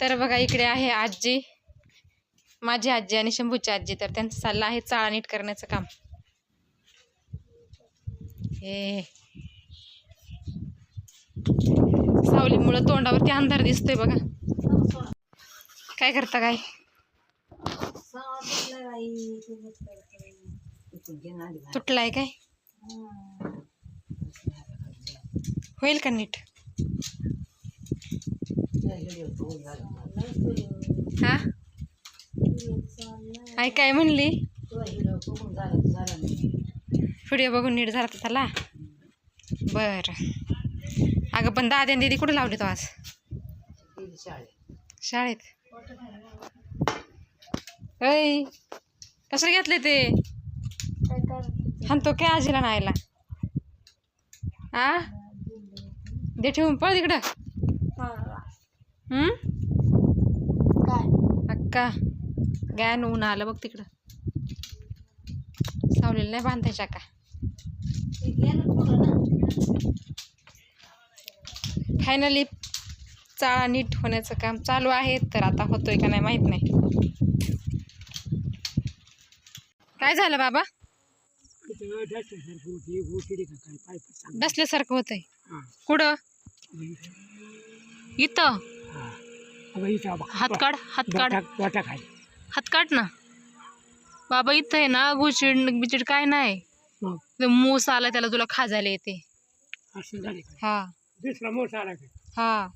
तर बघा इकडे आहे आजी. माझी आजी आणि शंभूची आजी. तर त्यांचा चाललं आहे चाळा नीट करण्याचं काम. हे. सावलीमुळं तोंडावरती अंधार दिसतोय बघा. काय करता काय? तुटलाय काय? होईल का नीट? हा? आई काय म्हणली? व्हिडिओ बघून नीट झाला तर त्याला बर. अगं पण दाद्या दिदी कुठे लावली तो आज? शाळेत. ऐ कसं घेतले ते? हाणतो काय आजीला नायला आ? दे ठेवून पळ तिकडं. अक्का गॅन ऊन आलं बघ तिकडं. सावलेलं नाही बांधायच्या का फायनली चाळा नीट होण्याचं काम चालू आहे तर आता होतोय का नाही माहीत नाही. काय झालं बाबा? बसल्यासारखं होतंय. कुठं? इथं. हात काढ हात काढ. वाटा खाली. हात काढ ना. बाबा इथं आहे ना गुचिड बिचिड काय नाही. मूस आला त्याला तुला खाजायला येते. हा. दुसरा आला हा.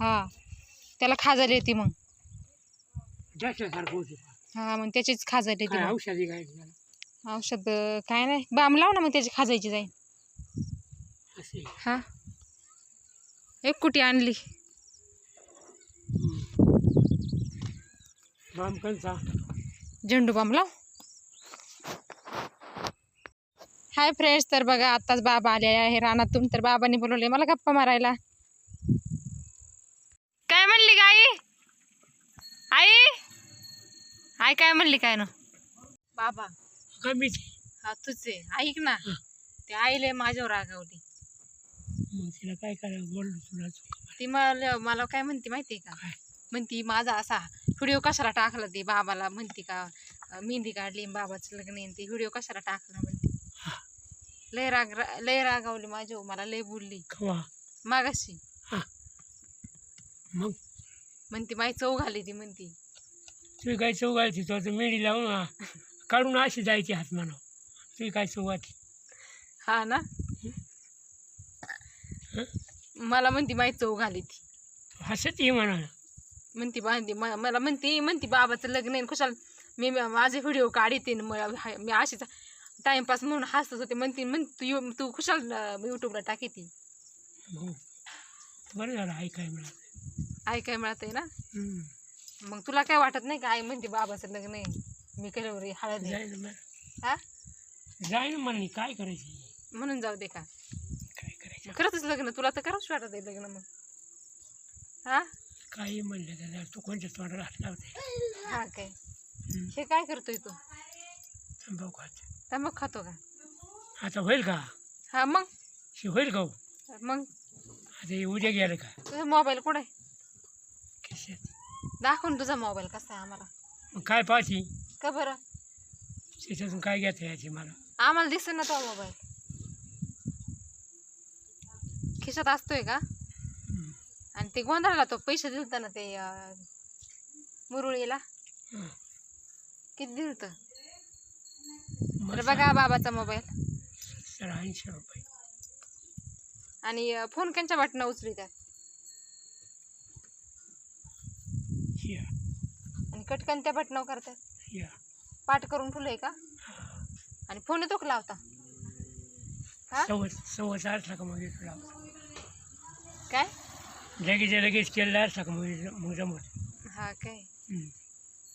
हा. त्याला खाजायला येते मग. हा मग त्याचीच खाजायला येते. औषधी काय त्याला औषध काय नाही. बाम लाव ना मग त्याची खाजायची जाईल हा. एक कुटी आणली. बाम कंचा झेंडू बाम लाव हाय फ्रेंड्स तर बघा आत्ताच बाबा आले आहे रानातून तर बाबांनी बोलवले मला गप्पा मारायला. काय म्हणली गाई आई? आई? काय म्हणली काय ना? बाबा. कमीच. हा तुझे ऐक ना. ते आईले माझ्यावर रागावली. मग तिला काय करायला बोललो तुला. ती मला मला काय म्हणते माहिती का? म्हणती माझा असा व्हिडिओ कशाला टाकला ते बाबाला? म्हणते का मेहंदी काढली बाबाचं लग्न आहे आणि ते व्हिडिओ कशाला टाकला? म्हणते. लय राग लय रागावली माझ्या मला लय बोलली. मागाशी. मग? म्हणती माई चव घाली ती म्हणती. तुम्ही काय चौघायची तो आता मेडी लावून काढून अशी जायची हात म्हणा तुम्ही काय चौघाची हा ना. मला म्हणती माई चव घाली ती. हसत ये म्हणा. म्हणती बांधती म- मला म्हणती म्हणती बाबाचं लग्न आहे कुशाल मी मी- माझे व्हिडिओ काढते न मला हाय- मी अशीच टाइमपास म्हणून हसत होते. म्हणती म्हण तू यू- तू खुशाल युट्यूबला टाकी ती मग बरं झालं ऐकाय मिळालं आई काय मिळत आहे ना? हम्म. मग तुला काय वाटत नाही का आई म्हणते बाबाचं लग्न आहे? मी केल्यावर हे हळद आहे. मग हा? काय करायची? म्हणून जाऊ दे का? खरंच लग्न तुला तर करावंच वाटत आहे लग्न मग. हा? काही म्हणलं तर तू कोणत्या तोंडाला हात लावते? हा काय. हे काय करतोय तू? बघू आता तंबाखू खातो का? आता होईल का? हा मग? हे होईल का हो? मग? आता हे उद्या गेलं का? तुझा मोबाईल कुठे आहे? खिशात. दाखव ना तुझा मोबाईल कसा आहे आम्हाला. मग काय पाहती? का बरं? त्याच्यातून काय घेता यायची मला? आम्हाला दिसत ना तो मोबाईल. खिशात असतोय का. आणि ते गोंधळाला तो पैसे दिलत ना ते मुरुळीला. किती दिलत? तर बघा बाबाचा मोबाईल. ऐंशी रुपये. आणि फोन त्यांच्या वाटणं उचली त्यात आणि कटकन त्या बटनावर करतात? पाठ करून ठेवलंय का? आणि फोन येतो का लावता? हा? सव्वा सव्वा असला का मग लावतो. काय? लगेच लगेच केलेला असला का मग मग जमत. हा काय? हम्म.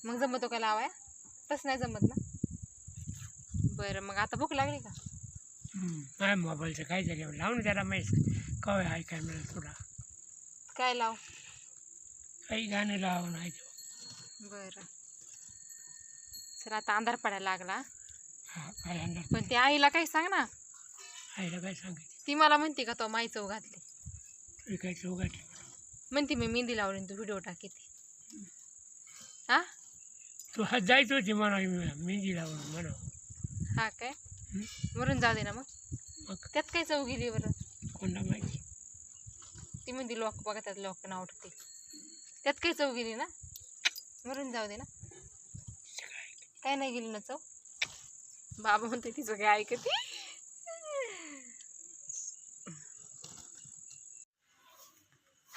मग जमतो का लावाय? तसं नाही जमत ना? बरं मग आता भूक लागली का? हम्म. काय मोबाईलचं काय झालं? लावून त्याला माहीत. काय ऐकाय मिळेल तुला? काय लाव? काही गाणं लावून ऐक बरं. सर आता अंधार पडायला लागला. हा काय अंदाज पण ते आईला काही सांग ना. आईला काय सांगायचं? ती मला म्हणते का तो माई चव घातली काय चौघाटी म्हणते मी मेहंदी लावली तू व्हिडिओ टाकीते. हा? तू हात जायचं होती म्हणा मेहंदी लावून म्हणा हा काय? मरून जाऊ दे ना मग. मग? त्यात काय चव गेली बरं कोणाला माहिती? ती म्हणते लोक बघतात लोक नाव ठेवते त्यात काय चव गेली ना? मरून जाऊ दे ना. काय नाही गेली ना चव? बाबा म्हणते तिचं काय ऐकते?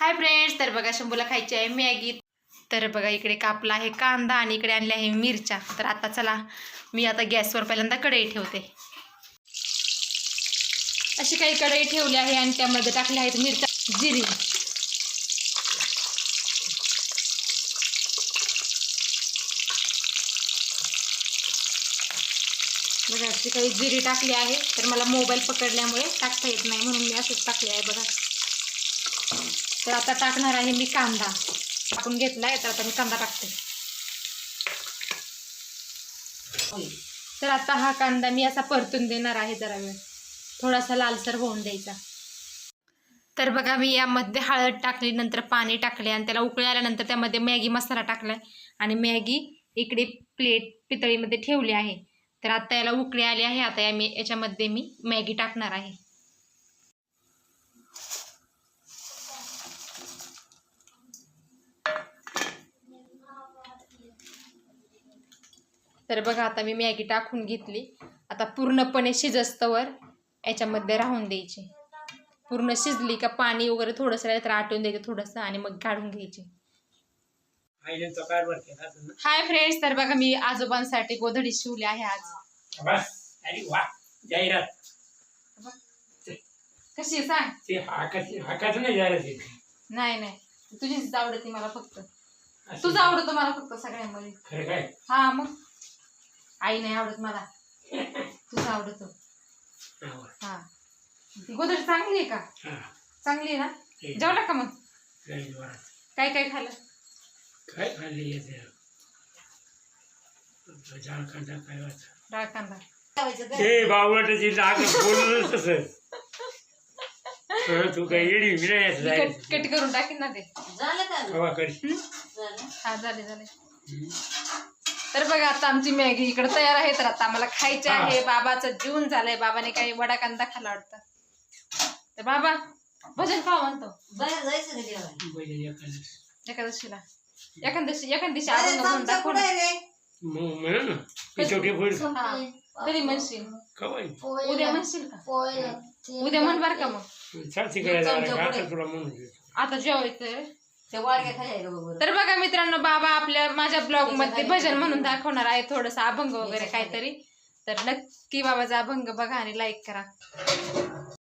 हाय फ्रेंड्स तर बघा शंभूला खायची आहे मॅगी. तर बघा इकडे कापला आहे कांदा आणि इकडे आणले आहे मिरच्या. तर आता चला मी आता गॅसवर पहिल्यांदा कढई ठेवते. अशी काही कढई ठेवली आहे आणि त्यामध्ये टाकल्या आहेत मिरच्या जिरी. बघा अशी काही जिरी टाकली आहे तर मला मोबाईल पकडल्यामुळे टाकता येत नाही म्हणून मी असंच टाकले आहे बघा. तर आता टाकणार आहे मी कांदा. टाकून घेतला आहे तर आता मी कांदा टाकते. तर आता हा कांदा मी असा परतून देणार आहे जरा वेळ. थोडासा लालसर होऊन द्यायचा. तर बघा मी यामध्ये हळद टाकली नंतर पाणी टाकले आणि त्याला उकळी आल्यानंतर त्यामध्ये मॅगी मसाला टाकलाय. आणि मॅगी इकडे प्लेट पितळीमध्ये ठेवली आहे. तर आता याला उकळी आली आहे आता या मी याच्यामध्ये मी मॅगी टाकणार आहे. तर बघा आता मी मॅगी टाकून घेतली. आता पूर्णपणे शिजस्तवर याच्यामध्ये राहून द्यायची. पूर्ण शिजली का पाणी वगैरे थोडंसं राहिलं तर आटून द्यायचं थोडंसं आणि मग काढून घ्यायची. हाय फ्रेंड्स तर बघा मी आजोबांसाठी गोधडी शिवली आहे आज. कशी आहे सांग? नाही. नाही तुझीच आवडते मला फक्त. तुझं आवडतं मला फक्त सगळ्यांमध्ये. हा मग? आई नाही आवडत मला. तुझं आवडतो. हा. हा. ती गोधडी चांगली आहे का. चांगली आहे ना. जेवला का मग. काय काय खाल्लं? काय खाल्ले येते झाड कांदा काय वाचा डाळ कांदा ते तसं येडी जायचं. कट करून टाकीन ना ते. करी हम्म? हा झाले झाले. तर बघा आता आमची मॅगी इकडे तयार आहे तर आता आम्हाला खायचे हा. आहे. बाबाचं जेवण झालंय. बाबाने काही वडा कांदा खाला वाटतं. तर बाबा भजन का म्हणतो. एकादशीला. दाखवू ना. मग म्हणा ना हा. कधी म्हणशील? कवाय उद्या म्हणशील का? उद्या म्हण बर का मग? चालते आता तुला म्हणून देतो. आता जेवायचं तर बघा मित्रांनो बाबा आपल्या माझ्या ब्लॉगमध्ये भजन म्हणून दाखवणार आहे. थोडस अभंग वगैरे काहीतरी. तर नक्की बाबाचा अभंग बघा आणि लाईक करा.